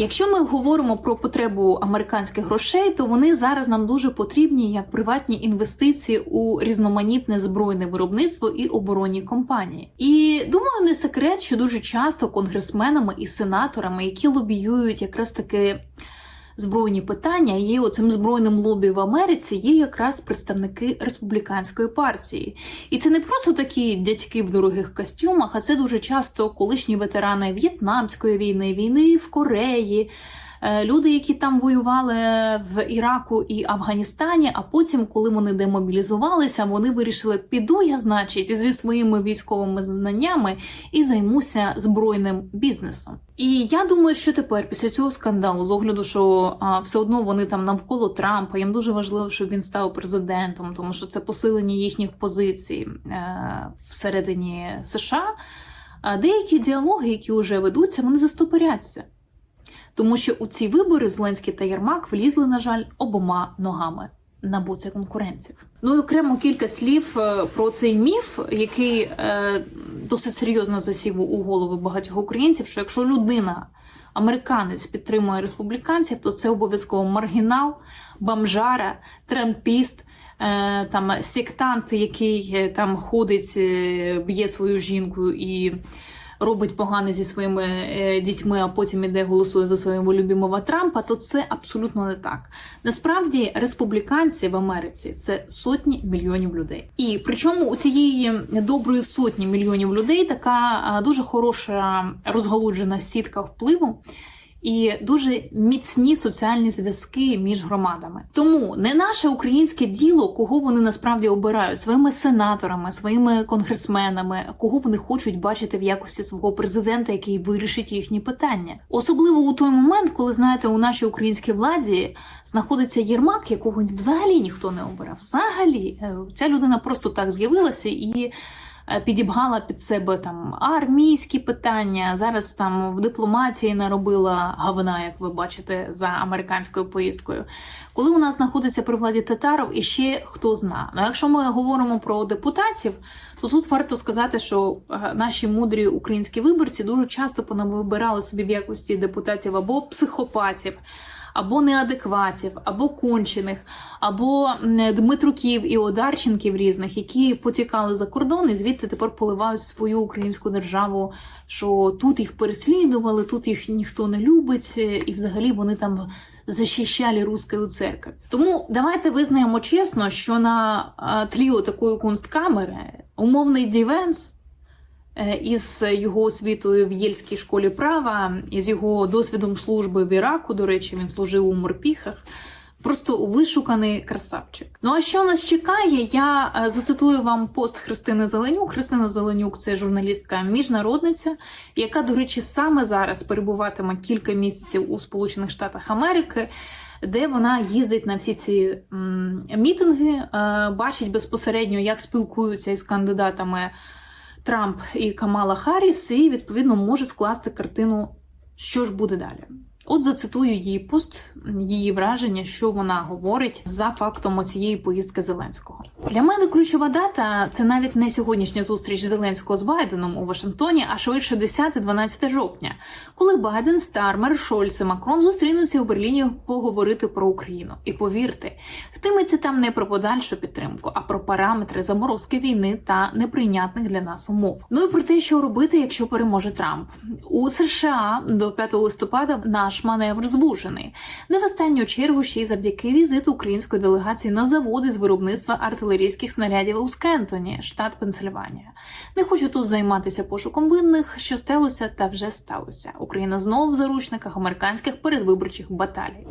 Якщо ми говоримо про потребу американських грошей, то вони зараз нам дуже потрібні як приватні інвестиції у різноманітне збройне виробництво і оборонні компанії. І думаю, не секрет, що дуже часто конгресменами і сенаторами, які лобіюють якраз таки збройні питання, є оцим збройним лобі в Америці, є якраз представники республіканської партії. І це не просто такі дядьки в дорогих костюмах, а це дуже часто колишні ветерани В'єтнамської війни, війни в Кореї. Е, Люди, які там воювали в Іраку і Афганістані, а потім, коли вони демобілізувалися, вони вирішили, піду я, значить, зі своїми військовими знаннями і займуся збройним бізнесом. І я думаю, що тепер, після цього скандалу, з огляду, що а, все одно вони там навколо Трампа, їм дуже важливо, щоб він став президентом, тому що це посилення їхніх позицій е, всередині США. А деякі діалоги, які вже ведуться, вони застопоряться. Тому що у ці вибори Зеленський та Єрмак влізли, на жаль, обома ногами на боці конкурентів. Ну і окремо кілька слів е, про цей міф, який е, досить серйозно засів у голови багатьох українців. Що якщо людина, американець, підтримує республіканців, то це обов'язково маргінал, бомжара, трампіст. е, Там сектант, який е, там ходить, б'є свою жінку і робить погане зі своїми е, дітьми, а потім іде голосує за своєму любимого Трампа, то це абсолютно не так. Насправді республіканці в Америці це сотні мільйонів людей. І причому у цієї доброї сотні мільйонів людей така дуже хороша розгалуджена сітка впливу. І дуже міцні соціальні зв'язки між громадами. Тому не наше українське діло, кого вони насправді обирають своїми сенаторами, своїми конгресменами, кого вони хочуть бачити в якості свого президента, який вирішить їхні питання. Особливо у той момент, коли знаєте, у нашій українській владі знаходиться Єрмак, якого взагалі ніхто не обирав. Взагалі, Е, ця людина просто так з'явилася і підібгала під себе там армійські питання. Зараз там в дипломатії наробила гавна, як ви бачите, за американською поїздкою. Коли у нас знаходиться при владі Татаров, і ще хто зна. Ну, якщо ми говоримо про депутатів, то тут варто сказати, що е, наші мудрі українські виборці дуже часто понавибирали собі в якості депутатів або психопатів. Або неадекватів, або кончених, або Дмитруків і Одарченків різних, які потікали за кордон і звідти тепер поливають свою українську державу, що тут їх переслідували, тут їх ніхто не любить, е, і взагалі вони там захищали русскую церковь. Тому давайте визнаємо чесно, що на е, тлі такої кунсткамери умовний Дівенс із його освітою в Єльській школі права, із його досвідом служби в Іраку, до речі, він служив у морпіхах. Просто вишуканий красавчик. Ну а що нас чекає? Я е, зацитую вам пост Христини Зеленюк. Христина Зеленюк це журналістка міжнародниця, яка, до речі, саме зараз перебуватиме кілька місяців у Сполучених Штатах Америки. Де вона їздить на всі ці мітинги, е, бачить безпосередньо, як спілкуються із кандидатами Трамп і Камала Харріс, і відповідно може скласти картину, що ж буде далі. От зацитую її пост, її враження, що вона говорить за фактом цієї поїздки Зеленського. Для мене ключова дата це навіть не сьогоднішня зустріч Зеленського з Байденом у Вашингтоні, а швидше 10-12 жовтня, коли Байден, Стармер, Шольц і Макрон зустрінуться у Берліні поговорити про Україну. І повірте, йтиметься там не про подальшу підтримку, а про параметри заморозки війни та неприйнятних для нас умов. Ну і про те, що робити, якщо переможе Трамп у США до 5 листопада наш маневр звужений. Не в останню чергу ще й завдяки візиту української делегації на заводи з виробництва артилерійських снарядів у Скентоні, штат Пенсильванія. Не хочу тут займатися пошуком винних, що сталося та вже сталося. Україна знову в заручниках американських передвиборчих баталій.